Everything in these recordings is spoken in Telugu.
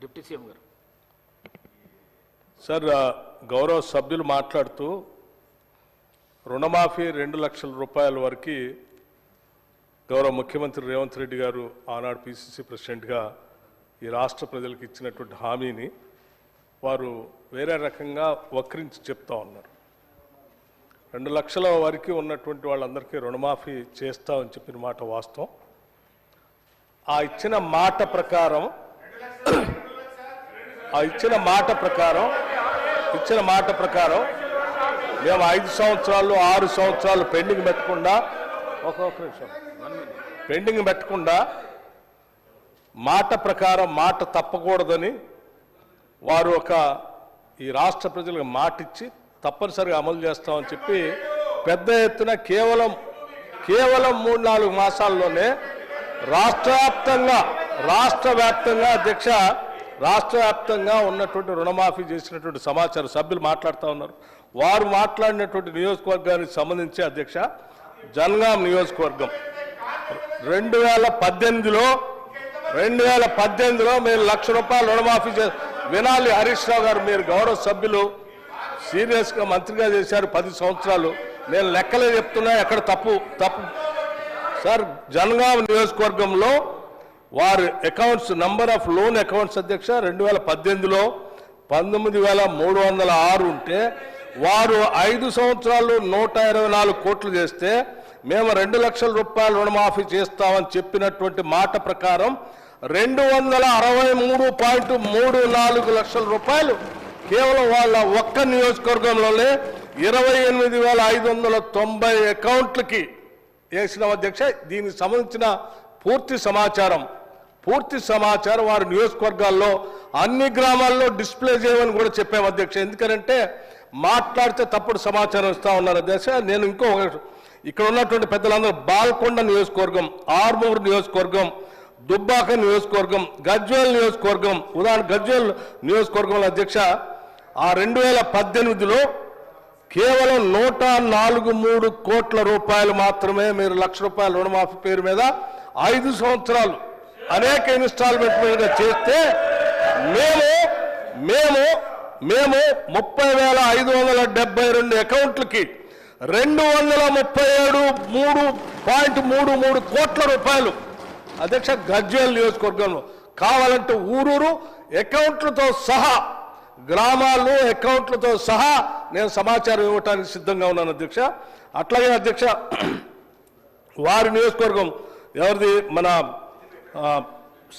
డిప్యూటీ సీఎం గారు. సార్ గౌరవ సభ్యులు మాట్లాడుతూ రుణమాఫీ రెండు లక్షల రూపాయల వరకు గౌరవ ముఖ్యమంత్రి రేవంత్ రెడ్డి గారు ఆనాడు పిసిసి ప్రెసిడెంట్గా ఈ రాష్ట్ర ప్రజలకు ఇచ్చినటువంటి హామీని వారు వేరే రకంగా వక్రించి చెప్తా ఉన్నారు. రెండు లక్షల వరకు ఉన్నటువంటి వాళ్ళందరికీ రుణమాఫీ చేస్తామని చెప్పిన మాట వాస్తవం. ఆ ఇచ్చిన మాట ప్రకారం ఆ ఇచ్చిన మాట ప్రకారం ఇచ్చిన మాట ప్రకారం మేము ఐదు సంవత్సరాలు ఆరు సంవత్సరాలు పెండింగ్ పెట్టకుండా ఒక్కొక్క నిమిషం. పెండింగ్ పెట్టకుండా మాట ప్రకారం మాట తప్పకూడదని వారు ఒక ఈ రాష్ట్ర ప్రజలకు మాట ఇచ్చి తప్పనిసరిగా అమలు చేస్తామని చెప్పి పెద్ద ఎత్తున కేవలం కేవలం మూడు నాలుగు మాసాల్లోనే రాష్ట్ర వ్యాప్తంగా రాష్ట్ర వ్యాప్తంగా అధ్యక్ష రాష్ట్ర వ్యాప్తంగా ఉన్నటువంటి రుణమాఫీ చేసినటువంటి సమాచారం సభ్యులు మాట్లాడుతూ ఉన్నారు. వారు మాట్లాడినటువంటి నియోజకవర్గానికి సంబంధించి అధ్యక్ష జనగాం నియోజకవర్గం. రెండు వేల పద్దెనిమిదిలో రెండు వేల పద్దెనిమిదిలో మీరు లక్ష రూపాయలు రుణమాఫీ చే వినాలి హరీష్ రావు గారు మీరు గౌరవ సభ్యులు. సీరియస్గా మంత్రిగా చేశారు పది సంవత్సరాలు. నేను లెక్కలే చెప్తున్నా ఎక్కడ తప్పు తప్పు. సార్ జనగాం నియోజకవర్గంలో వారి accounts number of loan accounts అధ్యక్ష రెండు వేల పద్దెనిమిదిలో పంతొమ్మిది వేల మూడు వందల ఆరు ఉంటే వారు ఐదు సంవత్సరాలు నూట ఇరవై నాలుగు కోట్లు చేస్తే మేము రెండు లక్షల రూపాయలు రుణమాఫీ చేస్తామని చెప్పినటువంటి మాట ప్రకారం రెండు వందల అరవై మూడు పాయింట్ మూడు నాలుగు లక్షల రూపాయలు కేవలం వాళ్ళ ఒక్క నియోజకవర్గంలోనే ఇరవై ఎనిమిది వేల ఐదు వందల తొంభై అకౌంట్లకి వేసిన అధ్యక్ష దీనికి సంబంధించిన పూర్తి సమాచారం. పూర్తి సమాచారం వారి నియోజకవర్గాల్లో అన్ని గ్రామాల్లో డిస్ప్లే చేయమని కూడా చెప్పాము అధ్యక్ష. ఎందుకంటే మాట్లాడితే తప్పుడు సమాచారం ఇస్తా ఉన్నారు అధ్యక్ష. నేను ఇంకో ఇక్కడ ఉన్నటువంటి పెద్దలందరూ బాల్కొండ నియోజకవర్గం ఆర్మూరు నియోజకవర్గం దుబ్బాక నియోజకవర్గం గజ్వేల్ నియోజకవర్గం ఉదాహరణ గజ్వేల్ నియోజకవర్గంలో అధ్యక్ష ఆ రెండు వేల పద్దెనిమిదిలో కేవలం నూట నాలుగు మూడు కోట్ల రూపాయలు మాత్రమే మీరు లక్ష రూపాయల రుణమాఫీ పేరు మీద ఐదు సంవత్సరాలు అనేక ఇన్స్టాల్మెంట్ మీద చేస్తే మేము మేము మేము ముప్పై వేల ఐదు వందల డెబ్బై రెండు అకౌంట్లకి రెండు వందల ముప్పై ఏడు మూడు పాయింట్ మూడు మూడు కోట్ల రూపాయలు. అధ్యక్ష గజ్వేల్ నియోజకవర్గంలో కావాలంటే ఊరూరు అకౌంట్లతో సహా గ్రామాలు అకౌంట్లతో సహా నేను సమాచారం ఇవ్వటానికి సిద్ధంగా ఉన్నాను అధ్యక్ష. అట్లాగే అధ్యక్ష వారి నియోజకవర్గం ఎవరిది? మన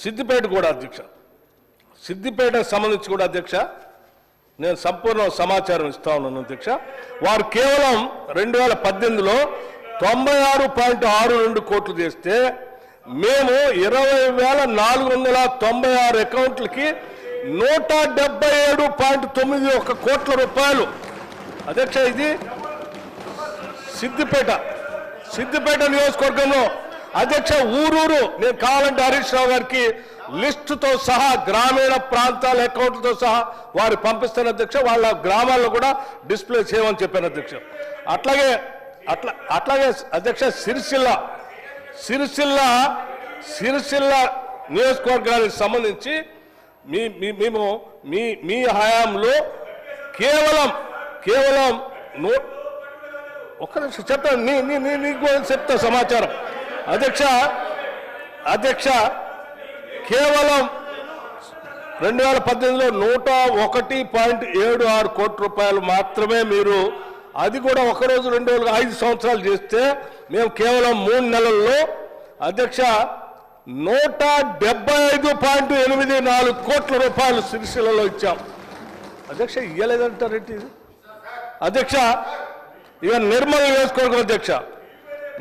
సిద్దిపేట కూడా అధ్యక్ష. సిద్దిపేటకు సంబంధించి కూడా అధ్యక్ష నేను సంపూర్ణ సమాచారం ఇస్తా ఉన్నాను అధ్యక్ష. వారు కేవలం రెండు వేల పద్దెనిమిదిలో తొంభై ఆరు పాయింట్ ఆరు రెండు కోట్లు చేస్తే మేము ఇరవై వేల నాలుగు వందల తొంభై ఆరు అకౌంట్లకి నూట డెబ్బై ఏడు పాయింట్ తొమ్మిది ఒక కోట్ల రూపాయలు. అధ్యక్ష ఇది సిద్దిపేట సిద్దిపేట నియోజకవర్గంలో అధ్యక్ష ఊరూరు నేను కావాలంటే హరీష్ రావు గారికి లిస్టుతో సహా గ్రామీణ ప్రాంతాల అకౌంట్లతో సహా వారు పంపిస్తాను అధ్యక్ష వాళ్ళ గ్రామాల్లో కూడా డిస్ప్లే చేయమని చెప్పాను అధ్యక్ష. అట్లాగే అట్లా అట్లాగే అధ్యక్ష సిరిసిల్ల సిరిసిల్ల సిరిసిల్ల నియోజకవర్గానికి సంబంధించి మీ మీ- మేము మీ మీ హయాంలో కేవలం కేవలం నూ ఒక్క నిమిషం చెప్తాను నీ నీ నీ నీకు చెప్తా సమాచారం. అధ్యక్ష అధ్యక్ష కేవలం రెండు వేల పద్దెనిమిదిలో నూట ఒకటి పాయింట్ ఏడు ఆరు కోట్ల రూపాయలు మాత్రమే మీరు అది కూడా ఒక రోజు రెండు రోజులు ఐదు సంవత్సరాలు చేస్తే మేము కేవలం మూడు నెలల్లో అధ్యక్ష నూట డెబ్బై ఐదు పాయింట్ ఎనిమిది నాలుగు కోట్ల రూపాయలు సిరిసిల్లలో ఇచ్చాం. అధ్యక్ష ఇయ్యలేదంటారేంటి ఇది. అధ్యక్ష ఇక నిర్మల్ నియోజకవర్గం అధ్యక్ష.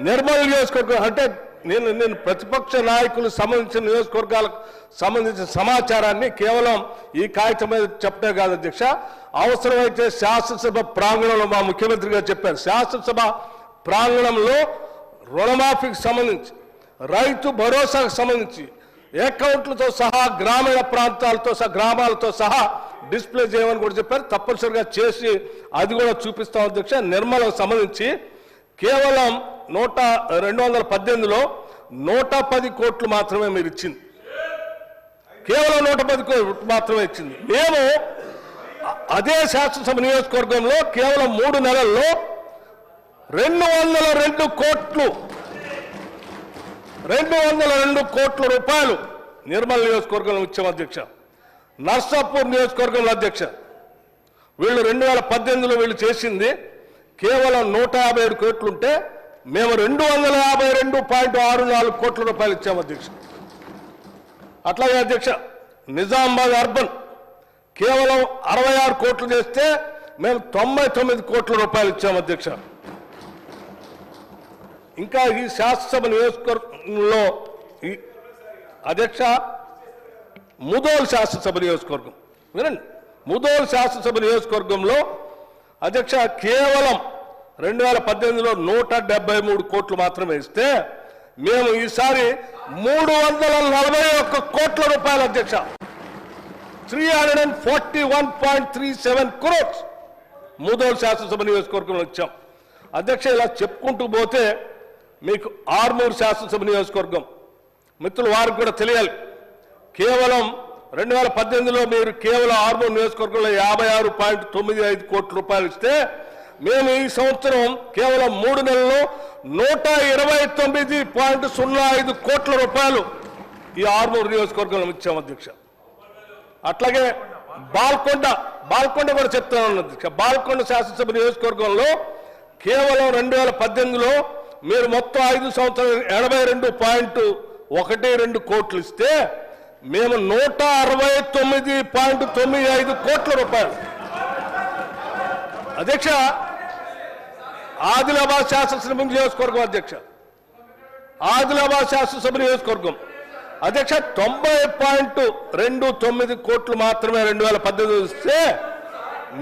నిర్మల్ నియోజకవర్గం అంటే నేను నేను ప్రతిపక్ష నాయకులు సంబంధించిన నియోజకవర్గాలకు సంబంధించిన సమాచారాన్ని కేవలం ఈ కాగితం మీద చెప్పడే కాదు అధ్యక్ష. అవసరమైతే శాసనసభ ప్రాంగణంలో మా ముఖ్యమంత్రి గారు చెప్పారు. శాసనసభ ప్రాంగణంలో రుణమాఫీకి సంబంధించి రైతు భరోసాకు సంబంధించి అకౌంట్లతో సహా గ్రామీణ ప్రాంతాలతో సహా గ్రామాలతో సహా డిస్ప్లే చేయమని కూడా చెప్పారు. తప్పనిసరిగా చేసి అది కూడా చూపిస్తాం అధ్యక్ష. నిర్మలకు సంబంధించి కేవలం నూట రెండు వందల పద్దెనిమిదిలో నూట పది కోట్లు మాత్రమే మీరు ఇచ్చింది. కేవలం నూట పది కోట్లు మాత్రమే ఇచ్చింది. మేము అదే శాసనసభ నియోజకవర్గంలో కేవలం మూడు నెలల్లో రెండు వందల రెండు కోట్లు రెండు వందల రెండు కోట్ల రూపాయలు నిర్మల్ నియోజకవర్గంలో ఉద్యమ అధ్యక్ష. నర్సాపూర్ నియోజకవర్గంలో అధ్యక్ష. వీళ్ళు రెండు వేల పద్దెనిమిదిలో వీళ్ళు చేసింది కేవలం నూట యాభై ఏడు కోట్లుంటే మేము రెండు వందల యాభై రెండు పాయింట్ ఆరు నాలుగు కోట్ల రూపాయలు ఇచ్చాము అధ్యక్ష. అట్లాగే అధ్యక్ష నిజామాబాద్ అర్బన్ కేవలం అరవై ఆరు కోట్లు చేస్తే మేము తొంభై తొమ్మిది కోట్ల రూపాయలు ఇచ్చాము అధ్యక్ష. ఇంకా ఈ శాసనసభ నియోజకవర్గంలో ఈ అధ్యక్ష ముదోల్ శాసనసభ నియోజకవర్గం. వినండి. ముదోల్ శాసనసభ నియోజకవర్గంలో అధ్యక్ష కేవలం రెండు వేల పద్దెనిమిదిలో నూట డెబ్బై మూడు కోట్లు మాత్రమే ఇస్తే మేము ఈసారి మూడు వందల నలభై ఒక్క కోట్ల రూపాయలు అధ్యక్ష. Three hundred and forty one point three seven crores Mudhol శాసనసభ నియోజకవర్గంలో ఇచ్చాం. అధ్యక్ష ఇలా చెప్పుకుంటూ పోతే మీకు ఆర్మూరు శాసనసభ నియోజకవర్గం. మిత్రులు వారికి కూడా తెలియాలి. కేవలం రెండు వేల పద్దెనిమిదిలో మీరు కేవలం ఆర్మూరు నియోజకవర్గంలో యాభై ఆరు పాయింట్ తొమ్మిది ఐదు కోట్ల రూపాయలు ఇస్తే మేము ఈ సంవత్సరం కేవలం మూడు నెలల్లో నూట ఇరవై తొమ్మిది పాయింట్ సున్నా ఐదు కోట్ల రూపాయలు ఈ ఆర్మూరు నియోజకవర్గంలో ఇచ్చాం అధ్యక్ష. అట్లాగే బాల్కొండ బాల్కొండ కూడా చెప్తాను అధ్యక్ష. బాల్కొండ శాసనసభ నియోజకవర్గంలో కేవలం రెండు వేల పద్దెనిమిదిలో మీరు మొత్తం ఐదు సంవత్సరాలు ఎనభై రెండు పాయింట్ ఒకటి రెండు కోట్లు ఇస్తే మేము నూట అరవై తొమ్మిది పాయింట్ తొమ్మిది ఐదు కోట్ల రూపాయలు. అధ్యక్ష ఆదిలాబాద్ శాసనసభ నియోజకవర్గం అధ్యక్ష. ఆదిలాబాద్ శాసనసభ నియోజకవర్గం. అధ్యక్ష తొంభై పాయింట్ రెండు తొమ్మిది కోట్లు మాత్రమే రెండు వేల పద్దెనిమిది ఇస్తే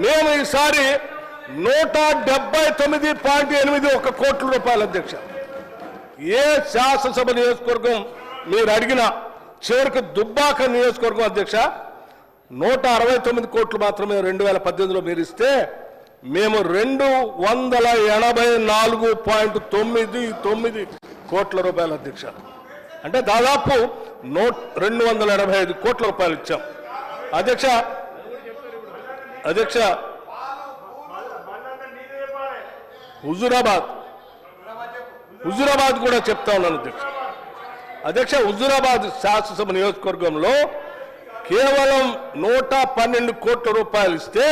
మేము ఈసారి నూట డెబ్బై తొమ్మిది పాయింట్ ఎనిమిది ఒక కోట్ల రూపాయలు అధ్యక్ష. ఏ శాసనసభ నియోజకవర్గం మీరు అడిగిన చివరికి దుబ్బాక నియోజకవర్గం అధ్యక్ష నూట అరవై తొమ్మిది కోట్లు మాత్రమే రెండు వేల పద్దెనిమిదిలో మీరు ఇస్తే మేము రెండు వందల ఎనభై నాలుగు పాయింట్ తొమ్మిది తొమ్మిది కోట్ల రూపాయలు అధ్యక్ష. అంటే దాదాపు నోట్ రెండు వందల ఎనభై ఐదు కోట్ల రూపాయలు ఇచ్చాం. అధ్యక్ష అధ్యక్ష హుజురాబాద్. హుజురాబాద్ కూడా చెప్తా ఉన్నాను అధ్యక్ష. అధ్యక్ష హుజురాబాద్ శాసనసభ నియోజకవర్గంలో కేవలం నూట పన్నెండు కోట్ల రూపాయలు ఇస్తే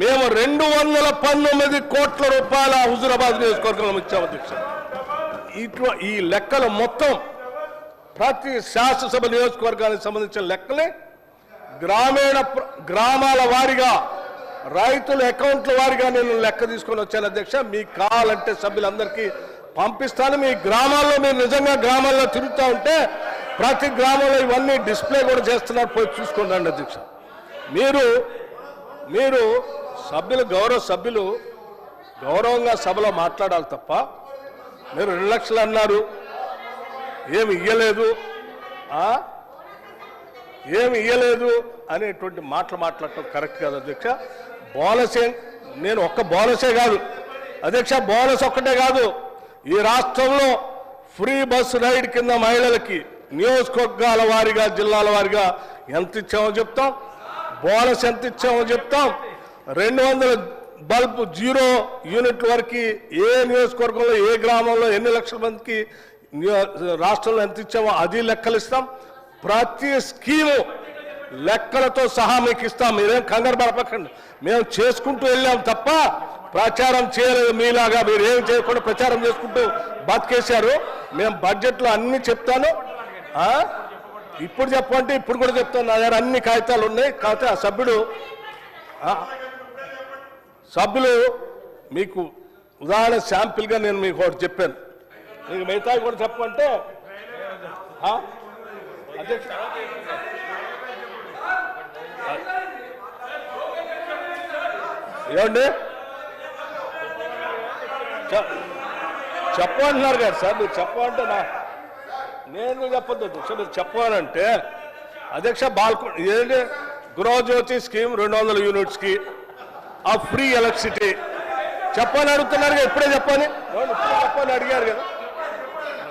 మేము రెండు వందల పంతొమ్మిది కోట్ల రూపాయల హుజురాబాద్ నియోజకవర్గంలో ఇచ్చాము అధ్యక్ష. ఇట్లా ఈ లెక్కలు మొత్తం ప్రతి శాసనసభ నియోజకవర్గానికి సంబంధించిన లెక్కలే. గ్రామీణ గ్రామాల వారిగా రైతుల అకౌంట్ల వారిగా నేను లెక్క తీసుకొని వచ్చాను అధ్యక్ష. మీకు కావాలంటే సభ్యులందరికీ పంపిస్తాను. మీ గ్రామాల్లో మీరు నిజంగా గ్రామాల్లో తిరుగుతూ ఉంటే ప్రతి గ్రామంలో ఇవన్నీ డిస్ప్లే కూడా చేస్తున్నారు. పోయి చూసుకోండి అధ్యక్ష. మీరు మీరు సభ్యులు గౌరవ సభ్యులు గౌరవంగా సభలో మాట్లాడాలి తప్ప మీరు రెండు లక్షలు అన్నారు. ఏమి ఇయ్యలేదు. ఏమి ఇయ్యలేదు అనేటువంటి మాటలు మాట్లాడటం కరెక్ట్ కాదు అధ్యక్ష. బోనసే నేను ఒక్క బోనసే కాదు. అధ్యక్ష బోనస్ ఒక్కటే కాదు. ఈ రాష్ట్రంలో ఫ్రీ బస్ రైడ్ కింద మహిళలకి నియోజకవర్గాల వారిగా జిల్లాల వారిగా ఎంత ఇచ్చామో చెప్తాం. బోనస్ ఎంత ఇచ్చామో చెప్తాం. రెండు వందల బల్బ్ జీరో యూనిట్ వరకు ఏ నియోజకవర్గంలో ఏ గ్రామంలో ఎన్ని లక్షల మందికి రాష్ట్రంలో ఎంత ఇచ్చామో అది లెక్కలు ఇస్తాం ప్రతి స్కీము లెక్కలతో సహా మీకు ఇస్తాం. మీరేం కంగారు పడపకండి మేము చేసుకుంటూ వెళ్ళాం తప్ప ప్రచారం చేయలేదు. మీలాగా మీరు ఏం చేయకుండా ప్రచారం చేసుకుంటూ బతికేశారు. మేము బడ్జెట్లో అన్ని చెప్తాను. ఇప్పుడు చెప్పంటే ఇప్పుడు కూడా చెప్తాను. నా దగ్గర అన్ని కాగితాలు ఉన్నాయి. కాకపోతే ఆ సభ్యుడు సభ్యులు మీకు ఉదాహరణ శాంపిల్గా నేను మీకు ఒకటి చెప్పాను. మీకు మిగతా కూడా చెప్పమంటే అధ్యక్ష ఏమండి? చె- చెప్పమంటున్నారు కదా సార్ మీరు చెప్పమంటే నా నేను చెప్పద్దు. అధ్యక్ష మీరు చెప్పాలంటే అధ్యక్ష బాల్కో ఏంటి? గృహజ్యోతి స్కీమ్ రెండు వందల యూనిట్స్కి ఆ ఫ్రీ ఎలక్ట్రిసిటీ. చెప్పని అడుగుతున్నారు కదా ఇప్పుడే చెప్పని. ఇప్పుడే చెప్పని అడిగారు కదా.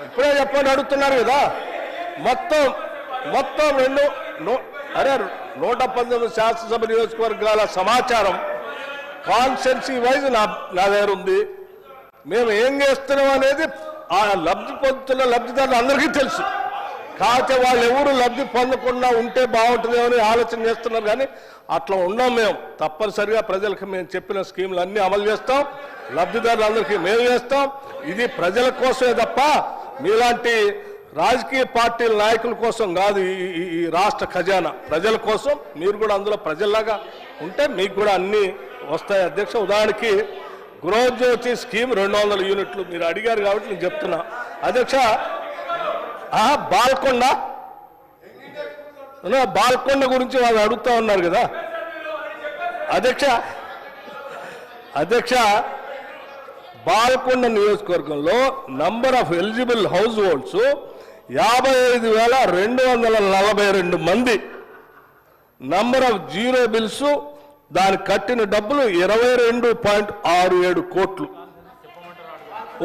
ఇప్పుడే చెప్పని అడుగుతున్నారు కదా. మొత్తం మొత్తం రెండు అరే నూట పంతొమ్మిది శాసనసభ నియోజకవర్గాల సమాచారం కాన్సెన్సీ వైజ్ నా నా దగ్గర ఉంది. మేము ఏం చేస్తున్నాం అనేది ఆ లబ్ధి పొందుతున్న లబ్ధిదారులు అందరికీ తెలుసు. కాకపోతే వాళ్ళు ఎవరు లబ్ధి పొందకుండా ఉంటే బాగుంటుందేమో ఆలోచన చేస్తున్నారు కానీ అట్లా ఉన్నాం మేము. తప్పనిసరిగా ప్రజలకు మేము చెప్పిన స్కీములు అన్ని అమలు చేస్తాం. లబ్ధిదారులందరికీ మేము చేస్తాం. ఇది ప్రజల కోసమే తప్ప మీలాంటి రాజకీయ పార్టీల నాయకుల కోసం కాదు ఈ- ఈ- రాష్ట్ర ఖజానా. ప్రజల కోసం మీరు కూడా అందులో ప్రజల్లాగా ఉంటే మీకు కూడా అన్ని వస్తాయి. అధ్యక్ష ఉదాహరణకి గృహజ్యోతి స్కీమ్ రెండు వందల యూనిట్లు మీరు అడిగారు కాబట్టి నేను చెప్తున్నా. అధ్యక్ష బాల్కొండ బాల్కొండ గురించి వాళ్ళు అడుగుతా ఉన్నారు కదా. అధ్యక్ష అధ్యక్ష బాల్కొండ నియోజకవర్గంలో number of eligible households యాభై ఐదు వేల రెండు వందల నలభై రెండు మంది. నంబర్ ఆఫ్ జీరో బిల్స్ దాని కట్టిన డబ్బులు ఇరవై రెండు పాయింట్ ఆరు ఏడు కోట్లు.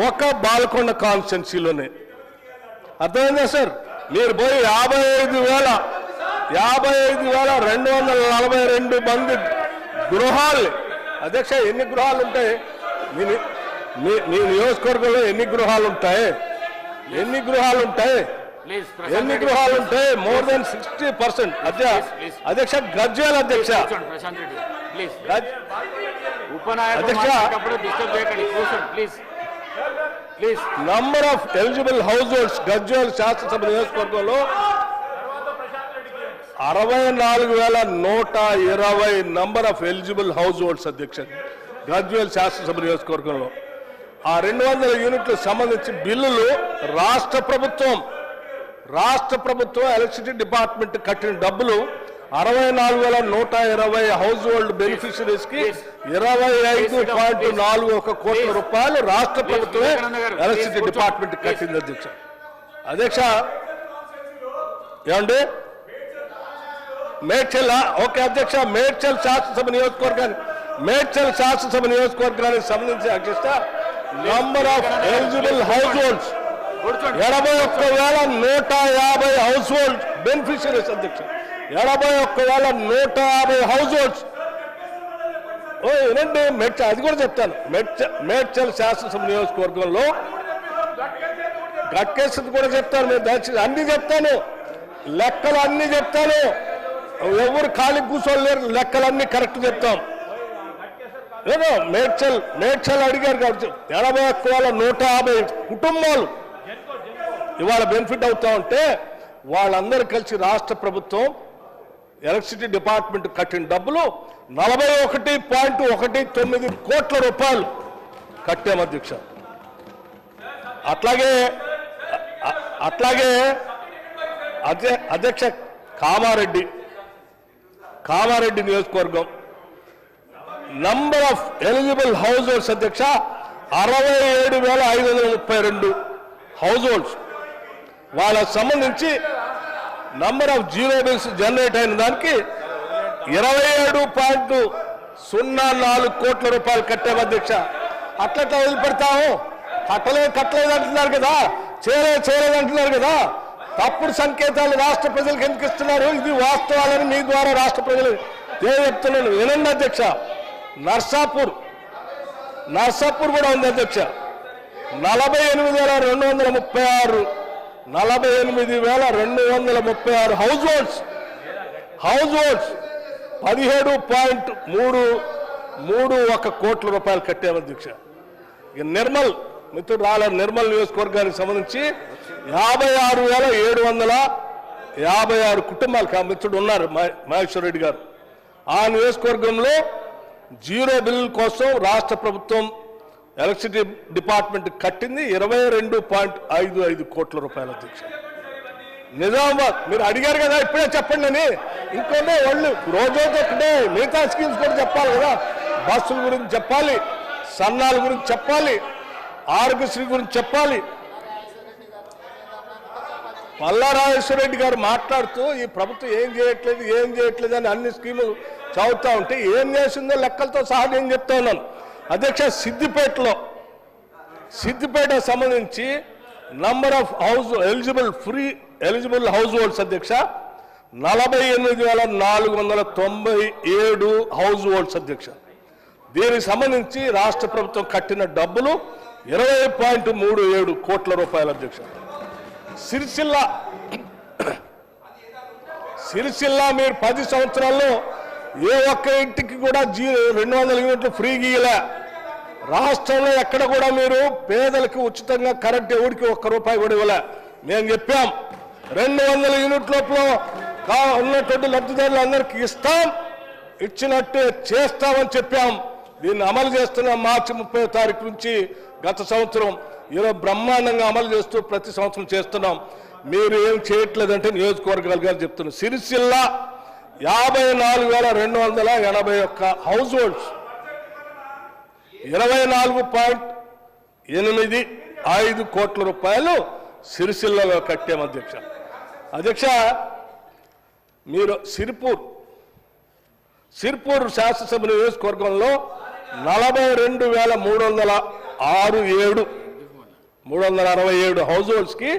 ఒక బాలకొండ కాన్స్టెన్సీలోనే. అర్థమైందా సార్? మీరు పోయి యాభై ఐదు వేల యాభై ఐదు వేల రెండు వందల నలభై రెండు మంది గృహాలు అధ్యక్ష ఎన్ని గృహాలు ఉంటాయి మీ మీ నియోజకవర్గంలో ఎన్ని గృహాలు ఉంటాయి ఎన్ని గృహాలు ఉంటాయి ఎన్ని గృహాలు ఉంటాయి మోర్ దెన్ సిక్స్టీ పర్సెంట్ అధ్యక్ష గజ్వేల్ అధ్యక్ష. Please number of eligible households Gajwel శాసనసభ నియోజకవర్గంలో అరవై నాలుగు వేల నూట ఇరవై number of eligible households అధ్యక్ష గజ్వేల్ శాసనసభ నియోజకవర్గంలో. ఆ రెండు వందల యూనిట్లకు సంబంధించి బిల్లులు రాష్ట్ర ప్రభుత్వం రాష్ట్ర ప్రభుత్వం ఎలక్ట్రిసిటీ డిపార్ట్మెంట్ కట్టిన డబ్బులు అరవై నాలుగు వేల నూట ఇరవై హౌస్ హోల్డ్ బెనిఫిషరీస్కి ఇరవై ఐదు పాయింట్ నాలుగు ఒక కోట్ల రూపాయలు రాష్ట్ర ప్రభుత్వమే ఎలక్ట్రిసిటీ డిపార్ట్మెంట్ కట్టింది అధ్యక్ష. అధ్యక్ష ఏమండి? మేడ్చల్ ఓకే అధ్యక్ష మేడ్చల్ శాసనసభ నియోజకవర్గాన్ని మేడ్చల్ శాసనసభ నియోజకవర్గానికి సంబంధించి అధ్యక్ష number of eligible households ఎనభై ఒక్క వేల నూట యాభై హౌస్ హోల్డ్ బెనిఫిషరీస్ అధ్యక్ష ఎనభై ఒక్క వేల నూట యాభై హౌస్ హోల్డ్స్ ఓ వినండి మెడ్చ అది కూడా చెప్తాను. మెడ్చ మేడ్చల్ శాసనసభ నియోజకవర్గంలో గట్కేసింది కూడా చెప్తాను మీరు దయచేసి అన్ని చెప్తాను. లెక్కలు అన్ని చెప్తాను. ఎవరు ఖాళీ కూర్చోలేరు లెక్కలన్నీ కరెక్ట్ చెప్తాం. ఏదో మేడ్చల్ మేడ్చల్ అడిగారు కాబట్టి ఎనభై ఒక్క వేల నూట యాభై కుటుంబాలు ఇవాళ బెనిఫిట్ అవుతా ఉంటే వాళ్ళందరూ కలిసి రాష్ట్ర ప్రభుత్వం ఎలక్ట్రిసిటీ డిపార్ట్మెంట్ కట్టిన డబ్బులు నలభై ఒకటి పాయింట్ ఒకటి తొమ్మిది కోట్ల రూపాయలు కట్టాం అధ్యక్ష. అట్లాగే అట్లాగే అధ్య- అధ్యక్ష కామారెడ్డి కామారెడ్డి నియోజకవర్గం number of eligible households అధ్యక్ష అరవై ఏడు వేల ఐదు వందల ముప్పై రెండు హౌస్ హోల్డ్స్ వాళ్ళకు సంబంధించి number of zero bills generate అయిన దానికి ఇరవై ఏడు పాయింట్ సున్నా నాలుగు కోట్ల రూపాయలు కట్టాము అధ్యక్ష. అట్లట్లా వదిలిపెడతాము. కట్టలేదు కట్టలేదు అంటున్నారు కదా. చేయలేదు చేయలేదు అంటున్నారు కదా. తప్పుడు సంకేతాలు రాష్ట్ర ప్రజలకు ఎందుకు ఇస్తున్నారు? ఇది వాస్తవాలని మీ ద్వారా రాష్ట్ర ప్రజలు ఏ చెప్తున్నాను వినండి అధ్యక్ష. నర్సాపూర్. నర్సాపూర్ కూడా ఉంది అధ్యక్ష. నలభై ఎనిమిది వేల రెండు వందల ముప్పై ఆరు. నలభై ఎనిమిది వేల రెండు వందల ముప్పై ఆరు హౌస్ హోల్డ్స్ హౌస్ హోల్డ్స్ పదిహేడు పాయింట్ మూడు మూడు ఒక కోట్ల రూపాయలు కట్టాము అధ్యక్ష. ఇక నిర్మల్ మిత్రుడు రాల నిర్మల్ నియోజకవర్గానికి సంబంధించి యాభై ఆరు వేల ఏడు వందల యాభై ఆరు కుటుంబాలకు ఆ మిత్రుడు ఉన్నారు మహే- మహేశ్వర్ రెడ్డి గారు. ఆ నియోజకవర్గంలో జీరో బిల్ కోసం రాష్ట్ర ప్రభుత్వం ఎలక్ట్రిసిటీ డిపార్ట్మెంట్ కట్టింది ఇరవై రెండు పాయింట్ ఐదు ఐదు కోట్ల రూపాయల అధ్యక్ష నిజామాబాద్ మీరు అడిగారు కదా ఇప్పుడే చెప్పండి అని. ఇంకొన్ని వాళ్ళు రోజు ఒకటే మిగతా స్కీమ్స్ కూడా చెప్పాలి కదా. బస్సుల గురించి చెప్పాలి సన్నాల గురించి చెప్పాలి ఆరోగ్యశ్రీ గురించి చెప్పాలి పల్లారాజేశ్వరరెడ్డి గారు మాట్లాడుతూ ఈ ప్రభుత్వం ఏం చేయట్లేదు ఏం చేయట్లేదు అని అన్ని స్కీములు చదువుతా ఉంటే ఏం చేసిందో లెక్కలతో సహా నేను చెప్తా ఉన్నాను. అధ్యక్ష సిద్దిపేటలో సిద్దిపేట సంబంధించి number of house eligible free eligible households అధ్యక్ష నలభై ఎనిమిది వేల నాలుగు వందల తొంభై ఏడు హౌస్ హోల్డ్స్ అధ్యక్ష. దీనికి సంబంధించి రాష్ట్ర ప్రభుత్వం కట్టిన డబ్బులు ఇరవై పాయింట్ మూడు ఏడు కోట్ల రూపాయల అధ్యక్ష. సిరిసిల్ల. సిరిసిల్ల మీరు పది సంవత్సరాల్లో ఏ ఒక్క ఇంటికి కూడా జీ రెండు వందల యూనిట్లు ఫ్రీ గీయలే రాష్ట్రంలో ఎక్కడ కూడా మీరు పేదలకు ఉచితంగా కరెంట్ ఎవరికి ఒక్క రూపాయి కూడా ఇవ్వలే. మేము చెప్పాం రెండు వందల యూనిట్ లోపల ఉన్నటువంటి లబ్ధిదారులు అందరికీ ఇస్తాం ఇచ్చినట్టు చేస్తామని చెప్పాం. దీన్ని అమలు చేస్తున్నాం మార్చి ముప్పై తారీఖు నుంచి గత సంవత్సరం. ఈరోజు బ్రహ్మాండంగా అమలు చేస్తూ ప్రతి సంవత్సరం చేస్తున్నాం. మీరు ఏం చేయట్లేదంటే నియోజకవర్గాలు గారు చెప్తున్నారు. సిరిసిల్ల యాభై నాలుగు వేల రెండు వందల ఎనభై ఒక్క హౌస్ హోల్డ్స్ ఇరవై నాలుగు పాయింట్ ఎనిమిది ఐదు కోట్ల రూపాయలు సిరిసిల్లలో కట్టాము అధ్యక్ష. అధ్యక్ష మీరు సిరిపూర్ సిర్పూర్ శాసనసభ నియోజకవర్గంలో నలభై రెండు వేల మూడు వందల ఆరు ఏడు మూడు వందల అరవై ఏడు హౌస్ హోల్డ్స్కి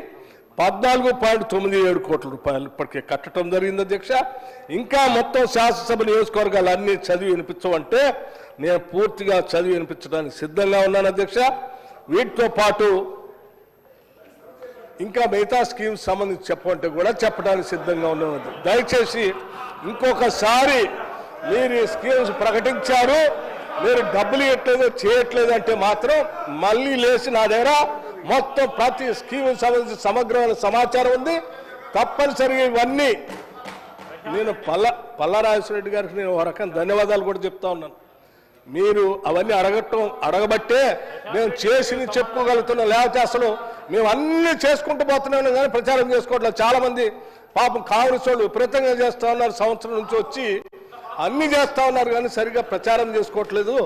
పద్నాలుగు పాయింట్ తొమ్మిది ఏడు కోట్ల రూపాయలు ఇప్పటికే కట్టడం జరిగింది అధ్యక్ష. ఇంకా మొత్తం శాసనసభ నియోజకవర్గాలు అన్ని చదివి వినిపించమంటే నేను పూర్తిగా చదివి వినిపించడానికి సిద్ధంగా ఉన్నాను అధ్యక్ష. వీటితో పాటు ఇంకా మిగతా స్కీమ్స్ సంబంధించి చెప్పమంటే కూడా చెప్పడానికి సిద్ధంగా ఉన్నాను దయచేసి ఇంకొకసారి మీరు ఈ స్కీమ్స్ ప్రకటించారు మీరు డబ్బులు ఇవ్వట్లేదు చేయట్లేదు అంటే మాత్రం మళ్ళీ లేచి నా దగ్గర మొత్తం ప్రతి స్కీమ్ సంబంధించిన సమగ్రమైన సమాచారం ఉంది. తప్పనిసరిగా ఇవన్నీ నేను పల్ల పల్లారాజేశ్వరరెడ్డి గారికి నేను ఒక రకం ధన్యవాదాలు కూడా చెప్తా ఉన్నాను. మీరు అవన్నీ అడగటం అడగబట్టే మేము చేసి చెప్పుకోగలుగుతున్నాం లేకపోతే అసలు మేము అన్ని చేసుకుంటూ పోతున్నాం కానీ ప్రచారం చేసుకోవట్లేదు. చాలా మంది పాపం కాంగ్రెస్ వాళ్ళు విపరీతంగా చేస్తా ఉన్నారు. సంవత్సరం నుంచి వచ్చి అన్ని చేస్తా ఉన్నారు కానీ సరిగ్గా ప్రచారం చేసుకోవట్లేదు.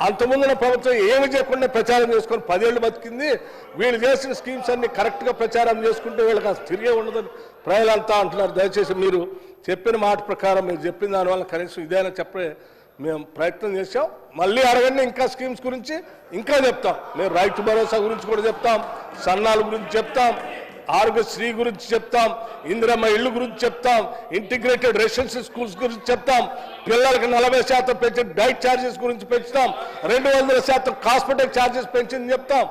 అంతముందున ప్రభుత్వం ఏమి చేయకుండా ప్రచారం చేసుకొని పదేళ్ళు బతికింది. వీళ్ళు చేసిన స్కీమ్స్ అన్ని కరెక్ట్గా ప్రచారం చేసుకుంటే వీళ్ళకి అసలు తిరిగే ఉండదని ప్రజలంతా అంటున్నారు. దయచేసి మీరు చెప్పిన మాట ప్రకారం మీరు చెప్పిన దానివల్ల కనీసం ఇదైనా చెప్పే మేము ప్రయత్నం చేసాం మళ్ళీ అడగండి ఇంకా స్కీమ్స్ గురించి. ఇంకా చెప్తాం. మేము రైతు భరోసా గురించి కూడా చెప్తాం. సన్నాల గురించి చెప్తాం. ఆరోగ్యశ్రీ గురించి చెప్తాం ఇందిరమ్మ ఇళ్ళు గురించి చెప్తాం ఇంటిగ్రేటెడ్ రెసిడెన్షియల్ స్కూల్స్ గురించి చెప్తాం పిల్లలకి నలభై శాతం పెంచి డైట్ ఛార్జెస్ గురించి పెంచుతాం రెండు వందల శాతం కాస్మెటిక్ ఛార్జెస్ పెంచింది చెప్తాం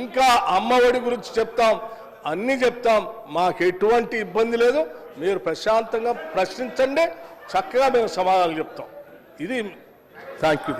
ఇంకా అమ్మఒడి గురించి చెప్తాం అన్నీ చెప్తాం. మాకు ఎటువంటి ఇబ్బంది లేదు. మీరు ప్రశాంతంగా ప్రశ్నించండి. చక్కగా మేము సమాధానాలు చెప్తాం. ఇది థ్యాంక్ యూ